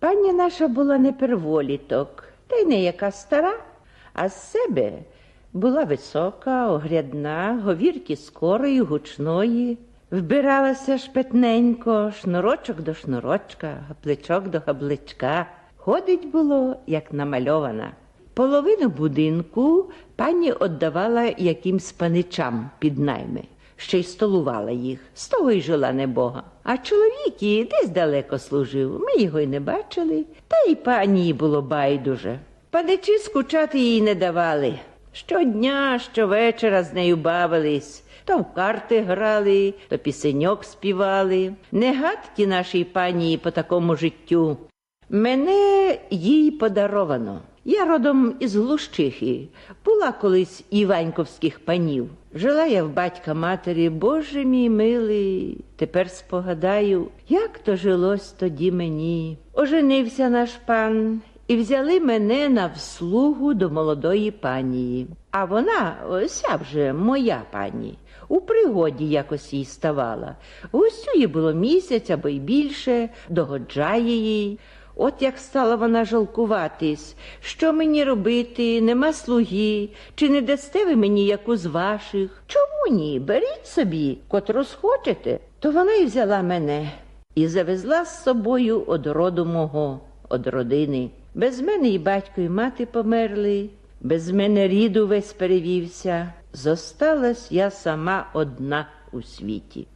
Пані наша була не перволіток, та й не яка стара, а з себе була висока, огрядна, говірки скорої, гучної, вбиралася шпетненько, шнурочок до шнурочка, гапличок до габличка. Ходить було, як намальована. Половину будинку пані віддавала якимсь паничам під найми, ще й столувала їх, з того й жила небога. А чоловік її десь далеко служив, ми його й не бачили, та й пані було байдуже. Паничі скучати їй не давали. Щодня, щовечора з нею бавились, то в карти грали, то пісеньок співали. Негадки нашій пані по такому життю. Мене їй подаровано. Я родом із Глущихи, була колись іваньковських панів. Жила я в батька матері, Боже мій милий, тепер спогадаю, як то жилось тоді мені. Оженився наш пан, і взяли мене на вслугу до молодої панії. А вона, ося вже моя пані, у пригоді якось їй ставала. Їй було місяць або й більше, догоджає їй. От як стала вона жалкуватись, що мені робити, нема слуги, чи не дасте ви мені яку з ваших? Чому ні? Беріть собі, котру схочете. То вона й взяла мене і завезла з собою од роду мого, од родини. Без мене і батько, і мати померли, без мене ріду весь перевівся. Зосталась я сама одна у світі.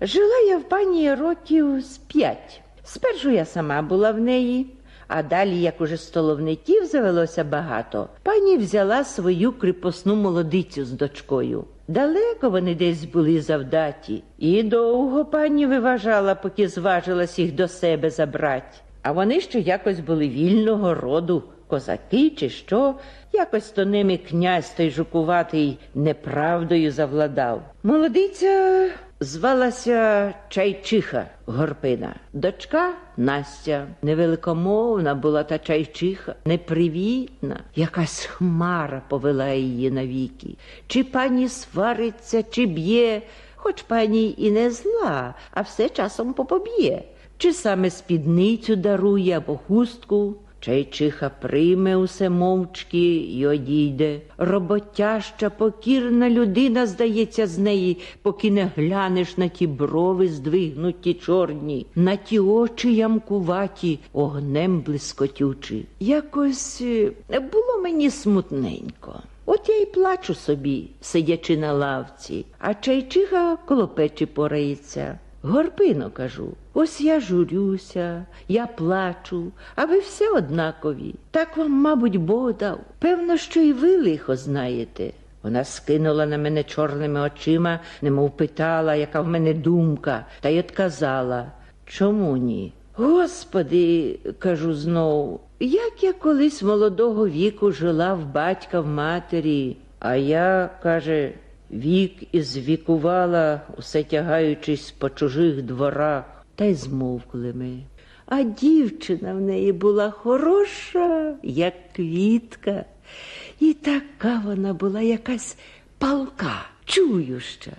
Жила я в пані років з п'ять. Спершу я сама була в неї, а далі, як уже столовників завелося багато, пані взяла свою кріпосну молодицю з дочкою. Далеко вони десь були завдаті, і довго пані виважала, поки зважилась їх до себе забрать. А вони ще якось були вільного роду, козаки чи що, якось то ними князь той жукуватий неправдою завладав. Молодиця звалася Чайчиха Горпина. Дочка Настя. Невеликомовна була та чайчиха, непривітна, якась хмара повела її навіки. Чи пані свариться, чи б'є, хоч пані і не зла, а все часом попоб'є. Чи саме спідницю дарує або хустку, Чайчиха прийме усе мовчки й одійде. Роботяща, покірна людина, здається, з неї, поки не глянеш на ті брови здвигнуті чорні, на ті очі ямкуваті, огнем блискотючі. Якось е, було мені смутненько. От я й плачу собі, сидячи на лавці, а чайчиха коло печі порається. Горпино, кажу, ось я журюся, я плачу, а ви все однакові. Так вам, мабуть, Бог дав. Певно, що і ви лихо знаєте. Вона скинула на мене чорними очима, немов питала, яка в мене думка, та й отказала. Чому ні? Господи, кажу знов, як я колись молодого віку жила в батька в матері, а я, каже, Вік ізвікувала, усе тягаючись по чужих дворах, та й змовкли ми. А дівчина в неї була хороша, як квітка, і така вона була якась палка, чующа.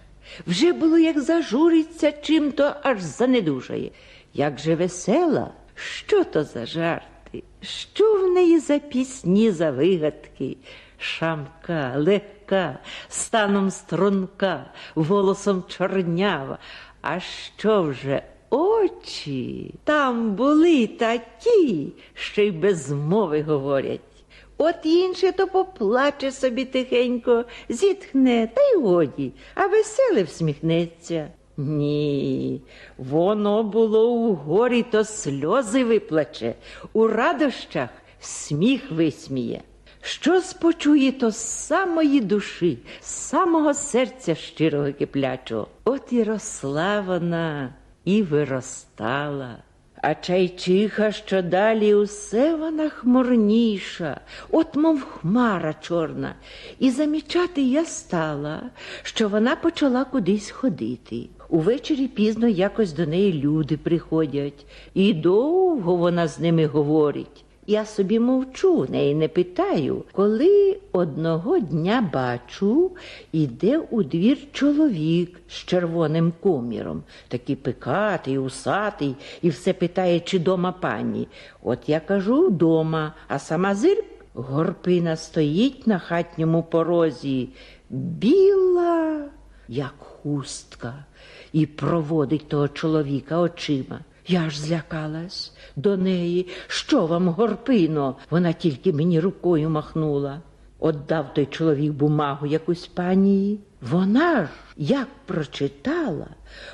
Вже було, як зажуриться чим-то, аж занедужає. Як же весела, що то за жарти, що в неї за пісні, за вигадки, шамка, легка, станом струнка, голосом чорнява. А що вже очі? Там були такі, що й без мови говорять. От інше то поплаче собі тихенько, зітхне, та й годі, а веселе всміхнеться. Ні, воно було у горі, то сльози виплаче, у радощах сміх висміє. Що спочує, то з самої душі, з самого серця щирого киплячого. От і росла вона, і виростала. А чайчиха, що далі усе вона хмурніша, от мов хмара чорна, і замічати я стала, що вона почала кудись ходити. Увечері пізно якось до неї люди приходять, і довго вона з ними говорить. Я собі мовчу, неї не питаю. Коли одного дня бачу, іде у двір чоловік з червоним коміром, такий пикатий, усатий, і все питає, чи дома пані. От я кажу дома, а сама зирк горпина стоїть на хатньому порозі, біла, як хустка, і проводить того чоловіка очима. Я ж злякалась до неї. Що вам, горпино? Вона тільки мені рукою махнула. Отдав той чоловік бумагу якусь панії. Вона ж, як прочитала,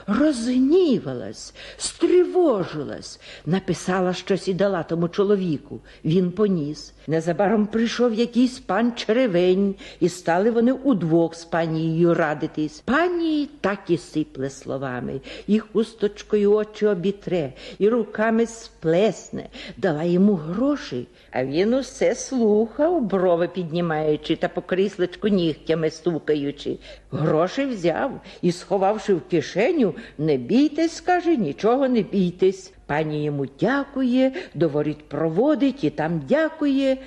розгнівалась, стривожилась, написала щось і дала тому чоловіку. Він поніс. Незабаром прийшов якийсь пан черевень, і стали вони удвох з панією радитись. Пані так і сипле словами, і хусточкою очі обітре, і руками сплесне, дала йому гроші, а він усе слухав, брови піднімаючи та по кріслечку нігтями стукаючи. Гроші взяв і, сховавши в кишеню, не бійтесь, каже, нічого не бійтесь. Пані йому дякує, до воріт проводить і там дякує.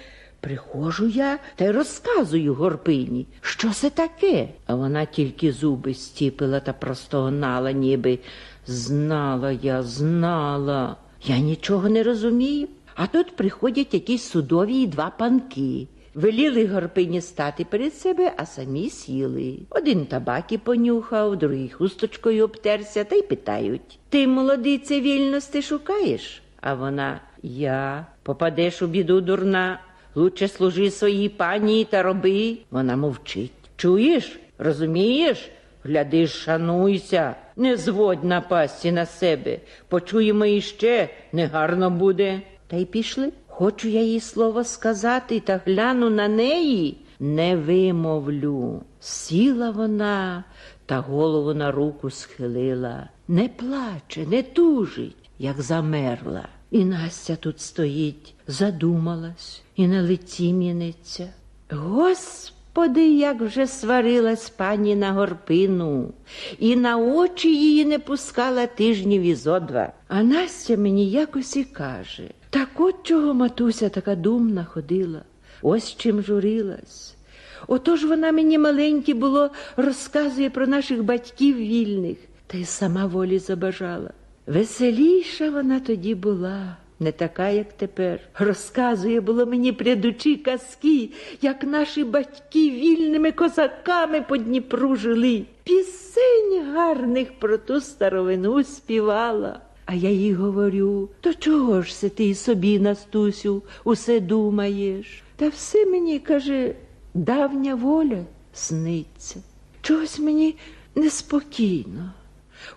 Приходжу я та й розказую горпині, що це таке. А вона тільки зуби стіпила та простогнала, ніби знала я, знала. Я нічого не розумію. А тут приходять якісь судові і два панки. Веліли горпині стати перед себе, а самі сіли. Один табаки понюхав, другий хусточкою обтерся та й питають Ти, молодице, вільності шукаєш? А вона я попадеш у біду дурна. Лучше служи своїй пані та роби. Вона мовчить. Чуєш? Розумієш? Гляди, шануйся, не зводь напасті на себе. Почуємо іще, негарно буде. Та й пішли. Хочу я їй слово сказати та гляну на неї, не вимовлю. Сіла вона та голову на руку схилила. Не плаче, не тужить, як замерла. І Настя тут стоїть, задумалась і на лиці міниться. Господи, як вже сварилась пані на горпину, і на очі її не пускала тижнів і зо два. А Настя мені якось і каже от чого матуся така думна ходила, ось чим журилась. Отож вона мені маленьке було, розказує про наших батьків вільних, та й сама волі забажала. Веселіша вона тоді була, не така, як тепер. Розказує було мені прядучі казки, як наші батьки вільними козаками по Дніпру жили. Пісень гарних про ту старовину співала. А я їй говорю, то чого ж се ти собі, Настусю, усе думаєш? Та все мені, каже, давня воля сниться. Чогось мені неспокійно.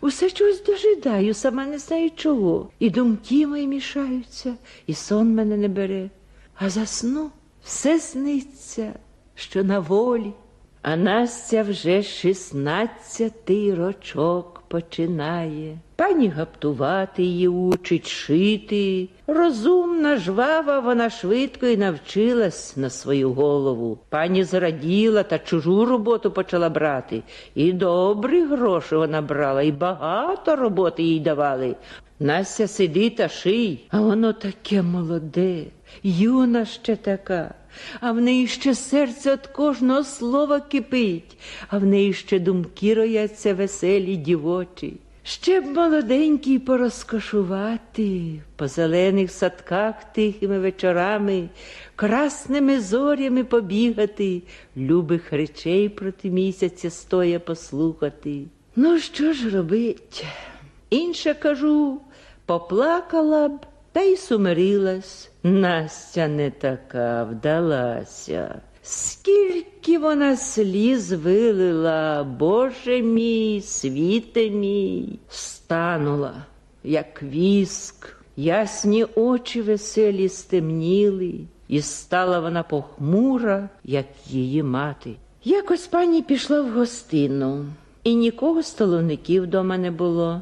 Усе чогось дожидаю, сама не знаю чого. І думки мої мішаються, і сон мене не бере. А засну все сниться, що на волі. А Настя вже шістнадцятий рочок починає. Пані гаптувати її учить, шити. Розумна, жвава, вона швидко і навчилась на свою голову. Пані зраділа та чужу роботу почала брати. І добрі гроші вона брала, і багато роботи їй давали. Настя сиди та ший, а воно таке молоде, юна ще така, а в неї ще серце від кожного слова кипить, а в неї ще думки рояться веселі дівочі. Ще б молоденький порозкошувати по зелених садках тихими вечорами, красними зорями побігати, любих речей проти місяця стоя послухати. Ну, що ж робить? Інша кажу, поплакала б та й сумирилась. Настя не така вдалася. Скільки вона сліз вилила, Боже мій, світе мій, станула, як віск, ясні очі веселі стемніли, і стала вона похмура, як її мати. Якось пані пішла в гостину, і нікого столовників дома не було.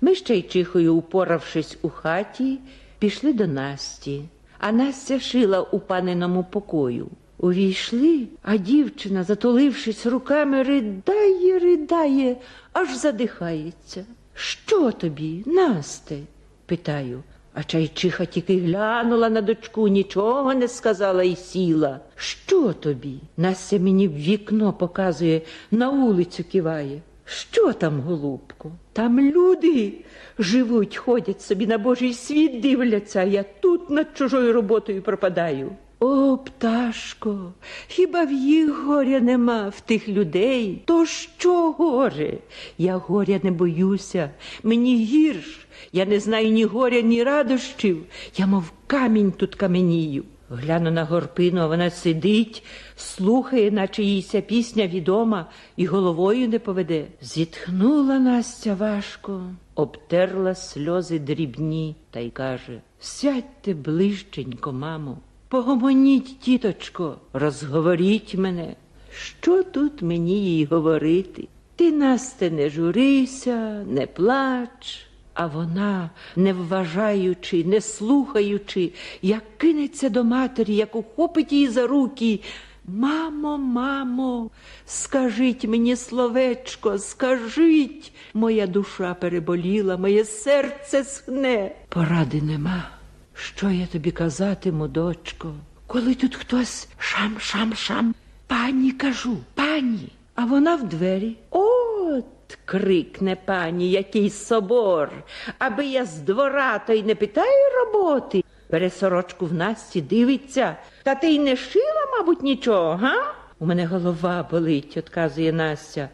Ми ще й чихою, упоравшись у хаті, пішли до Насті, а Настя шила у паниному покою. Увійшли, а дівчина, затулившись руками, ридає, ридає, аж задихається. Що тобі, Насте? питаю. А чайчиха тільки глянула на дочку, нічого не сказала і сіла. Що тобі? Настя мені в вікно показує, на вулицю киває. Що там, голубко? Там люди живуть, ходять собі на Божий світ дивляться, а я тут над чужою роботою пропадаю. О, пташко, хіба в їх горя нема в тих людей? То що горе? Я горя не боюся, мені гірш. Я не знаю ні горя, ні радощів. Я, мов камінь тут каменію. Гляну на горпину, а вона сидить, слухає, наче їй ця пісня відома, і головою не поведе. Зітхнула Настя важко, обтерла сльози дрібні та й каже: Сядьте ближченько, мамо, погомоніть, тіточко, розговоріть мене. Що тут мені їй говорити? Ти, Насте, не журися, не плач. А вона, не вважаючи, не слухаючи, як кинеться до матері, як ухопить її за руки. Мамо, мамо, скажіть мені словечко, скажіть, моя душа переболіла, моє серце схне. Поради нема. Що я тобі казатиму, дочко? Коли тут хтось шам-шам-шам, пані кажу, пані, а вона в двері. От крикне пані, який собор, аби я з двора то й не питаю роботи. Бере сорочку в Насті, дивиться. Та ти й не шила, мабуть, нічого, га? У мене голова болить, отказує Настя.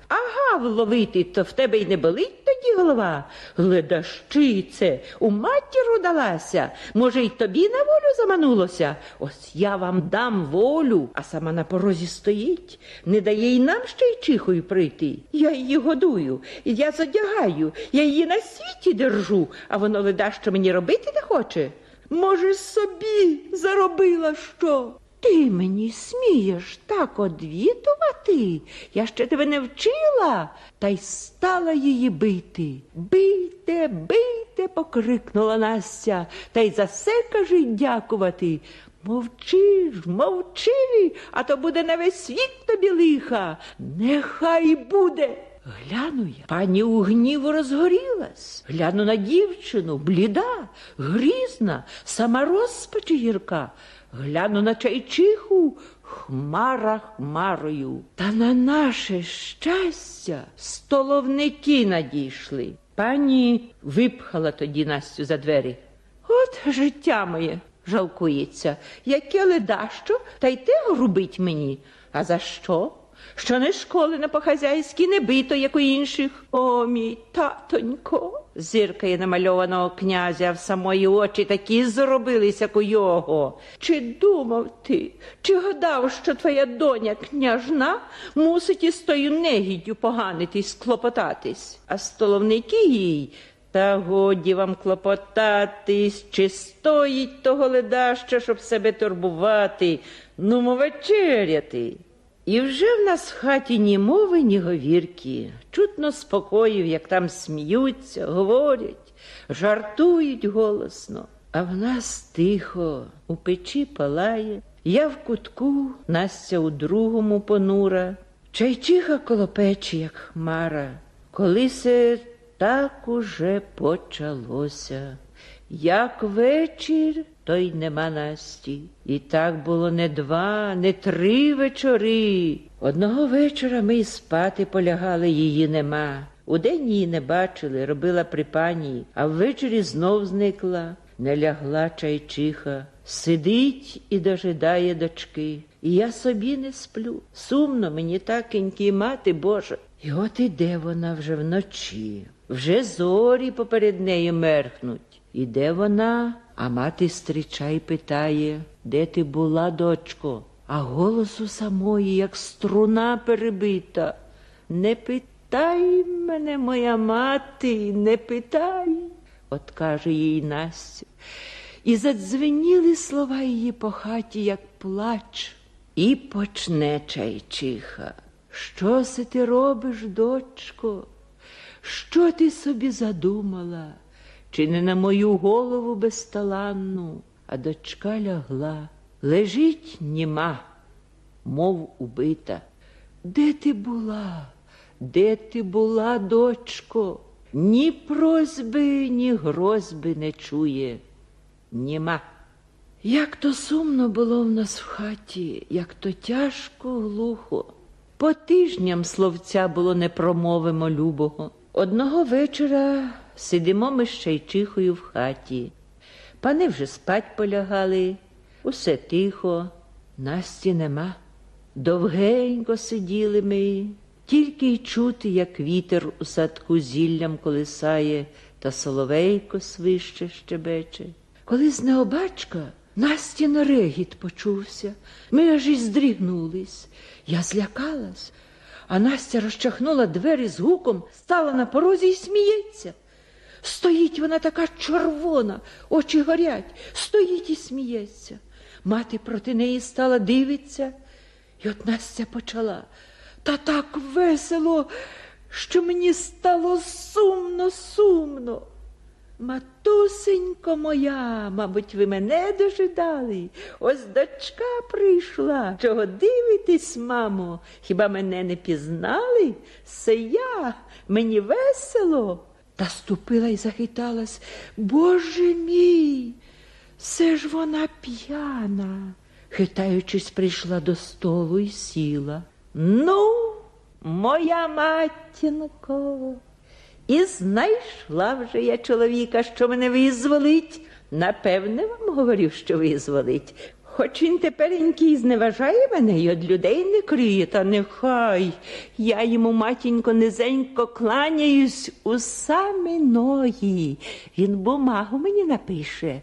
Ага, вловити, то в тебе й не болить тоді голова. Ледащице, у матіру далася. Може, й тобі на волю заманулося? Ось я вам дам волю, а сама на порозі стоїть, не дає й нам ще й чихою прийти. Я її годую, я задягаю, я її на світі держу, а воно ледащо мені робити не хоче. Може, собі заробила що? Ти мені смієш так одвітувати? Я ще тебе не вчила, та й стала її бити. Бийте, бийте, покрикнула Настя, та й за все кажи дякувати. Мовчи ж, мовчи, а то буде на весь світ тобі лиха. Нехай буде. Гляну я, пані у гніву розгорілась. Гляну на дівчину, бліда, грізна, сама розпач гірка. Гляну на чайчиху, хмара хмарою. Та на наше щастя столовники надійшли. Пані випхала тоді Настю за двері. От життя моє жалкується, яке ледащо, та й те грубить мені. А за що? Що не школи по хазяйськи не бито, як у інших. О, мій татонько. Зиркає намальованого князя в самої очі такі зробились, як у його. Чи думав ти, чи гадав, що твоя доня княжна мусить із тою негіддю поганитись, склопотатись, а столовники їй та годі вам клопотатись, чи стоїть того ледаща, щоб себе турбувати, ну вечеряти. І вже в нас в хаті ні мови, ні говірки. Чутно спокоїв, як там сміються, говорять, жартують голосно. А в нас тихо, у печі палає, я в кутку, Настя у другому понура, чайчиха коло печі, як хмара. Коли се так уже почалося. Як вечір, то й нема Насті. І так було не два, не три вечори. Одного вечора ми й спати полягали, її нема. Удень її не бачили, робила при пані, а ввечері знов зникла. Не лягла чайчиха, сидить і дожидає дочки. І я собі не сплю. Сумно мені такенькі мати Божа. І от іде вона вже вночі, вже зорі поперед нею мерхнуть. Іде вона, а мати стрічай питає, де ти була, дочко? А голосу самої, як струна перебита. Не питай мене, моя мати, не питай, от каже їй Настя. І задзвеніли слова її по хаті, як плач. І почне чайчиха. Що се ти робиш, дочко? Що ти собі задумала? Чи не на мою голову безталанну, а дочка лягла, лежить німа, мов убита. Де ти була? Де ти була, дочко? Ні просьби, ні грозби не чує. німа. Як то сумно було в нас в хаті, як то тяжко, глухо. По тижням словця було непромовимо любого. Одного вечора сидимо ми з чайчихою в хаті. Пани вже спать полягали, усе тихо, Насті нема. Довгенько сиділи ми, тільки й чути, як вітер у садку зіллям колисає, та соловейко свище щебече. Коли з необачка Настін регіт почувся, ми аж і здрігнулись. Я злякалась, а Настя розчахнула двері з гуком, стала на порозі і сміється. Стоїть вона така червона, очі горять, стоїть і сміється. Мати проти неї стала дивиться, і от Настя почала. Та так весело, що мені стало сумно, сумно. Матусенько моя, мабуть, ви мене дожидали. Ось дочка прийшла. Чого дивитесь, мамо? Хіба мене не пізнали? Це я, мені весело. Та ступила і захиталась. Боже мій, це ж вона п'яна. Хитаючись, прийшла до столу і сіла. Ну, моя матінко, і знайшла вже я чоловіка, що мене визволить. Напевне, вам говорив, що визволить. Хоч він теперенький зневажає мене і від людей не криє, та нехай. Я йому, матінько, низенько кланяюсь у самі ноги. Він бумагу мені напише.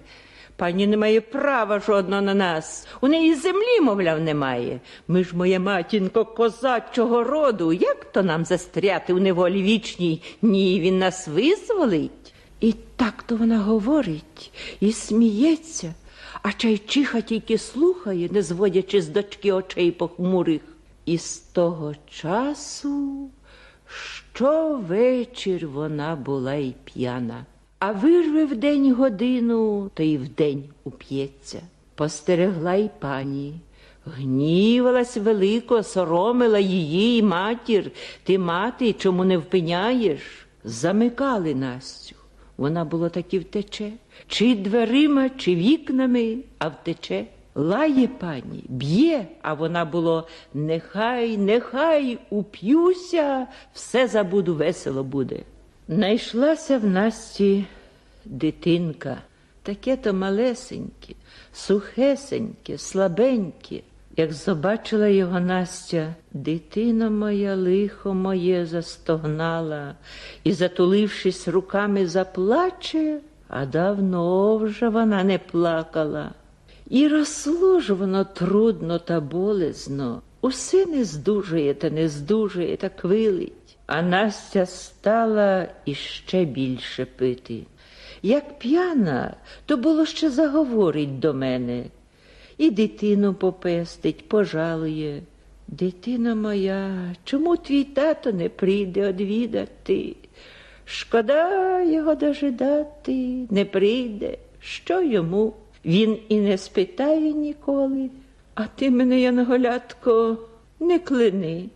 Пані не має права жодного на нас. У неї землі, мовляв, немає. Ми ж, моя матінко, козачого роду. Як то нам застряти у неволі вічній? Ні, він нас визволить. І так то вона говорить і сміється, а чайчиха тільки слухає, не зводячи з дочки очей похмурих. І з того часу щовечір вона була й п'яна. А вирве в день годину, то й вдень уп'ється. Постерегла й пані. Гнівалась велико, соромила її й матір. Ти, мати, чому не впиняєш? Замикали Настю. Вона було таки втече, чи дверима, чи вікнами, а втече. Лає пані, б'є, а вона було нехай, нехай уп'юся, все забуду, весело буде. Найшлася в Насті дитинка, таке то малесеньке, сухесеньке, слабеньке. Як побачила його Настя, дитина моя лихо моє застогнала і, затулившись руками, заплаче, а давно вже вона не плакала. І росло ж воно трудно та болезно, усе не здужує та не здужує та квилить. А Настя стала іще більше пити. Як п'яна, то було ще заговорить до мене. І дитину попестить, пожалує. Дитина моя, чому твій тато не прийде одвідати? Шкода його дожидати, не прийде. Що йому? Він і не спитає ніколи. А ти мене, Янголятко, не клини.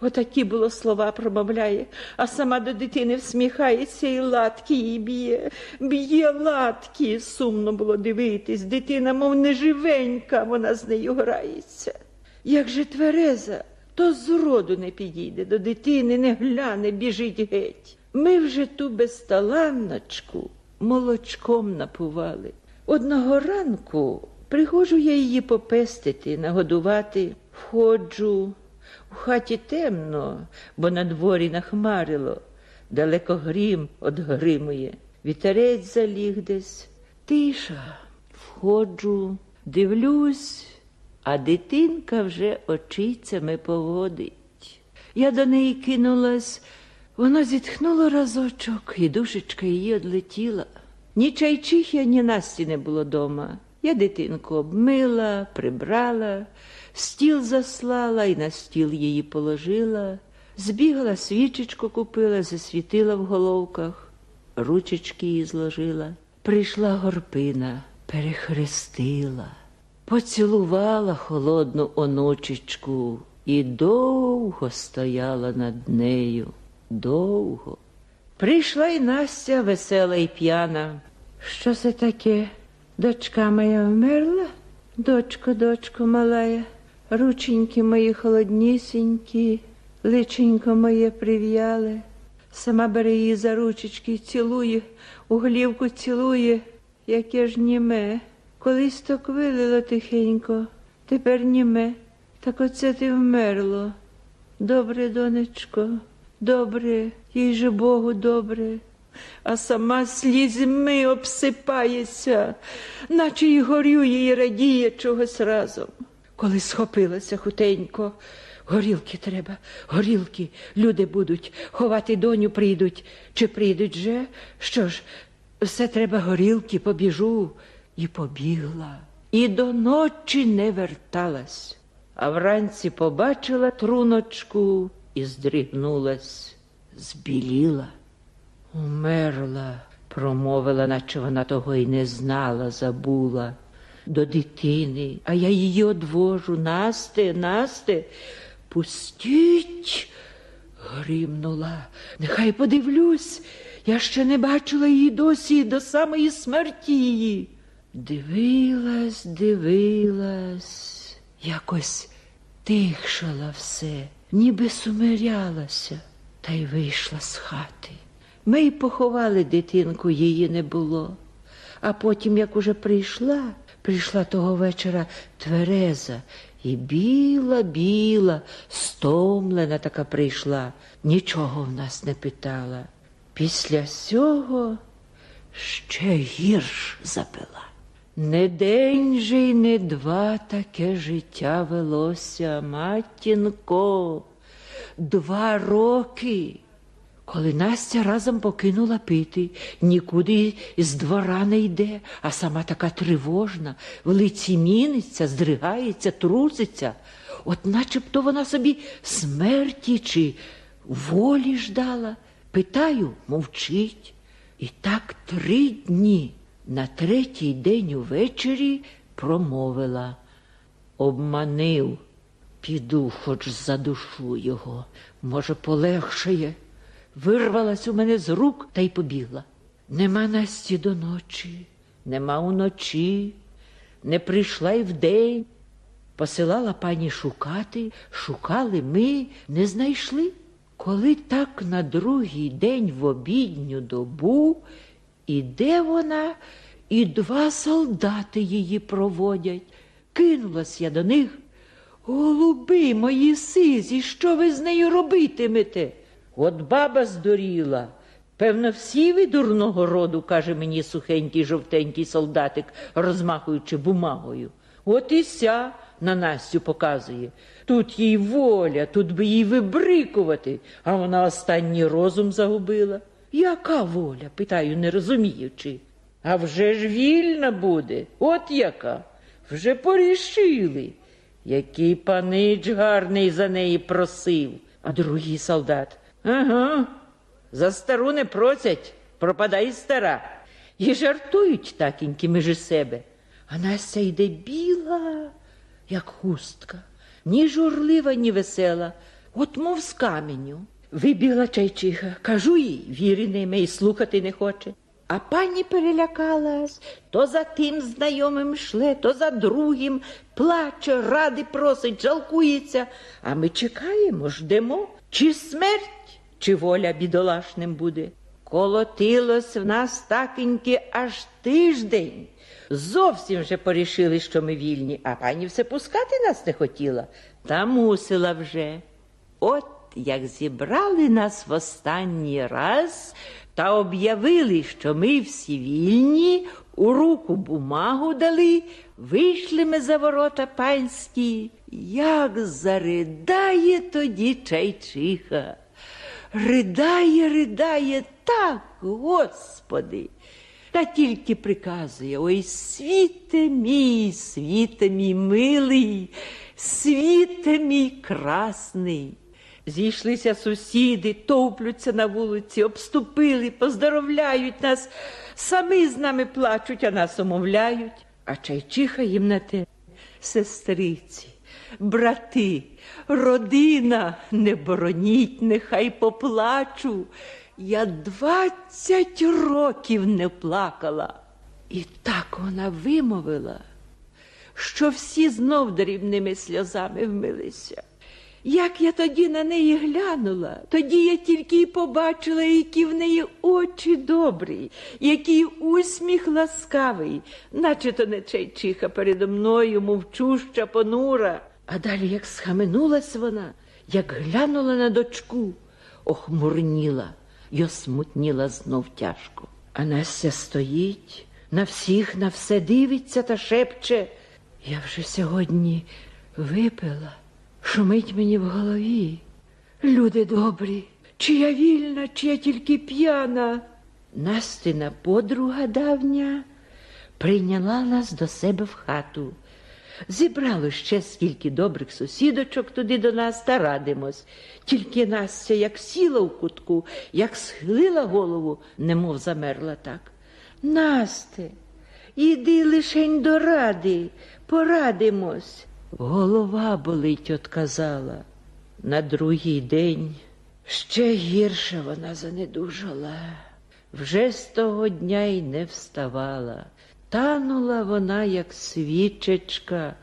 Отакі було слова промовляє, а сама до дитини всміхається і латки їй б'є, б'є латки. Сумно було дивитись. Дитина, мов неживенька, вона з нею грається. Як же твереза, то зроду не підійде до дитини, не гляне, біжить геть. Ми вже ту безталанночку молочком напували. Одного ранку прихожу я її попестити, нагодувати, входжу. У хаті темно, бо на дворі нахмарило, далеко грім одгримує, вітерець заліг десь. Тиша, входжу, дивлюсь, а дитинка вже очицями поводить. Я до неї кинулась, вона зітхнула разочок, і душечка її одлетіла. Ні чайчихи, ні Насті не було дома. Я дитинку обмила, прибрала, стіл заслала і на стіл її положила, збігала, свічечку купила, засвітила в головках, ручечки її зложила. Прийшла горпина, перехрестила, поцілувала холодну онучечку і довго стояла над нею, довго. Прийшла й Настя весела й п'яна. Що це таке? Дочка моя вмерла, дочко, дочко малая, рученьки мої холоднісінькі, личенько моє прив'яле. Сама бере її за ручечки, цілує, у голівку цілує, яке ж німе. Колись то квилило тихенько, тепер німе. Так оце ти вмерло. Добре, донечко, добре, їй же Богу добре. А сама слізьми обсипається, наче й горює і радіє чогось разом. Коли схопилася хутенько, горілки треба, горілки, люди будуть, ховати доню прийдуть, чи прийдуть же? Що ж, все треба горілки, побіжу. І побігла, і до ночі не верталась. А вранці побачила труночку і здригнулась, збіліла. Умерла, промовила, наче вона того й не знала, забула. До дитини, а я її одвожу. Насте, Насте, пустіть. Гримнула. Нехай подивлюсь. Я ще не бачила її досі до самої смерті її. Дивилась, дивилась, якось тихшала все, ніби сумирялася, та й вийшла з хати. Ми й поховали дитинку, її не було. А потім, як уже прийшла, прийшла того вечора твереза і біла, біла, стомлена така прийшла, нічого в нас не питала. Після сього ще гірш запила. Не день же й не два таке життя велося, матінко, два роки. Коли Настя разом покинула пити, нікуди з двора не йде, а сама така тривожна, в лиці міниться, здригається, труситься, от начебто вона собі смерті чи волі ждала. Питаю, мовчить. І так три дні на третій день увечері промовила. Обманив, піду хоч за душу його, може, полегшає. Вирвалась у мене з рук та й побігла. Нема Насті до ночі, нема уночі, не прийшла й вдень. Посилала пані шукати, шукали ми, не знайшли. Коли так на другий день в обідню добу, іде вона, і два солдати її проводять. Кинулась я до них. Голуби мої сизі, що ви з нею робитимете? От баба здуріла. Певно, всі ви дурного роду, каже мені сухенький жовтенький солдатик, розмахуючи бумагою. От і ся на Настю показує. Тут їй воля, тут би їй вибрикувати, а вона останній розум загубила. Яка воля? питаю, не розуміючи. А вже ж вільна буде, от яка. Вже порішили. Який панич гарний за неї просив. А другий солдат. Ага, за стару не просять, пропадай стара. І жартують такенькі між себе. А Настя йде біла, як хустка, ні журлива, ні весела, от мов з каменю. Вибігла чайчиха, кажу їй, віри не й слухати не хоче. А пані перелякалась, то за тим знайомим шле, то за другим, плаче, ради просить, жалкується. А ми чекаємо, ждемо, чи смерть, чи воля бідолашним буде. Колотилось в нас такеньки аж тиждень. Зовсім вже порішили, що ми вільні, а пані все пускати нас не хотіла, та мусила вже. От як зібрали нас в останній раз та об'явили, що ми всі вільні, у руку бумагу дали, вийшли ми за ворота панські, як заридає тоді чайчиха. Ридає, ридає так, Господи. Та тільки приказує, ой, світе мій, світе мій милий, світе мій красний. Зійшлися сусіди, товплються на вулиці, обступили, поздоровляють нас, самі з нами плачуть, а нас умовляють. А чайчиха їм на те сестриці, брати, родина, не бороніть, нехай поплачу. Я двадцять років не плакала. І так вона вимовила, що всі знов дрібними сльозами вмилися. Як я тоді на неї глянула, тоді я тільки й побачила, які в неї очі добрі, який усміх ласкавий, наче то не чайчиха передо мною, мовчуща, понура. А далі, як схаменулась вона, як глянула на дочку, охмурніла й осмутніла знов тяжко. А Настя стоїть, на всіх на все дивиться та шепче. Я вже сьогодні випила, шумить мені в голові. Люди добрі, чи я вільна, чи я тільки п'яна. Настина подруга давня прийняла нас до себе в хату. Зібрало ще скільки добрих сусідочок туди до нас та радимось. Тільки Настя як сіла в кутку, як схилила голову, немов замерла так. Насте, іди лишень до ради, порадимось. Голова болить, отказала. На другий день ще гірше вона занедужала. Вже з того дня й не вставала. Танула вона, як свічечка,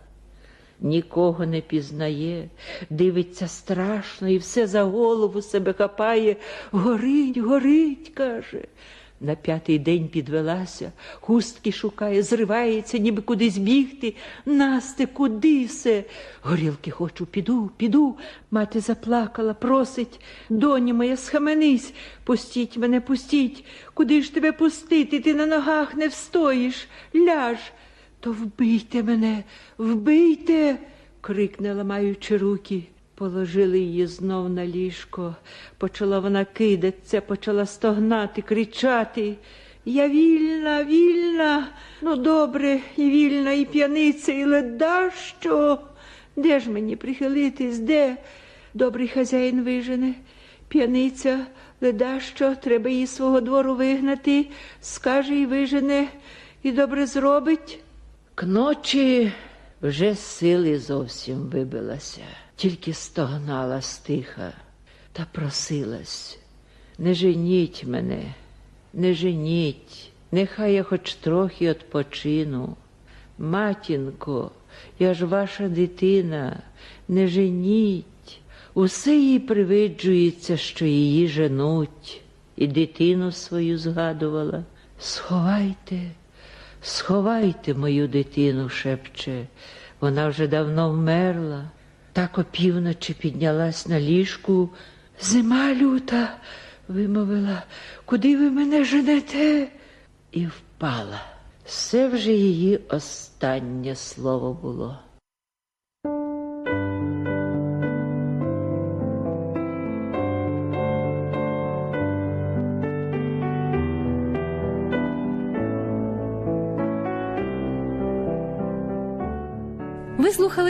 нікого не пізнає, дивиться страшно і все за голову себе хапає. Горить, горить, каже. На п'ятий день підвелася, хустки шукає, зривається, ніби кудись бігти. Насте, куди все? Горілки хочу, піду, піду. Мати заплакала, просить. Доні моя, схаменись, пустіть мене, пустіть. Куди ж тебе пустити? Ти на ногах не встоїш. Ляж. То вбийте мене, вбийте. крикне, ламаючи руки. Положили її знов на ліжко. Почала вона кидатися, почала стогнати, кричати. Я вільна, вільна, ну добре, і вільна, і п'яниця, і леда що? Де ж мені прихилитись? Де? Добрий хазяїн вижене, п'яниця, леда що, треба її свого двору вигнати, скаже і вижене, і добре зробить. К ночі вже з сили зовсім вибилася, тільки стогнала стиха та просилась. Не женіть мене, не женіть, нехай я хоч трохи відпочину. Матінко, я ж ваша дитина, не женіть. Усе їй привиджується, що її женуть, і дитину свою згадувала. Сховайте, сховайте мою дитину, шепче. Вона вже давно вмерла. Так опівночі піднялась на ліжку. Зима люта, вимовила, куди ви мене женете? І впала. Це вже її останнє слово було.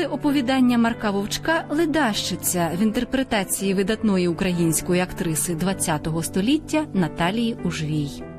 Ви оповідання Марка Вовчка Ледащиця в інтерпретації видатної української актриси ХХ століття Наталії Ужвій.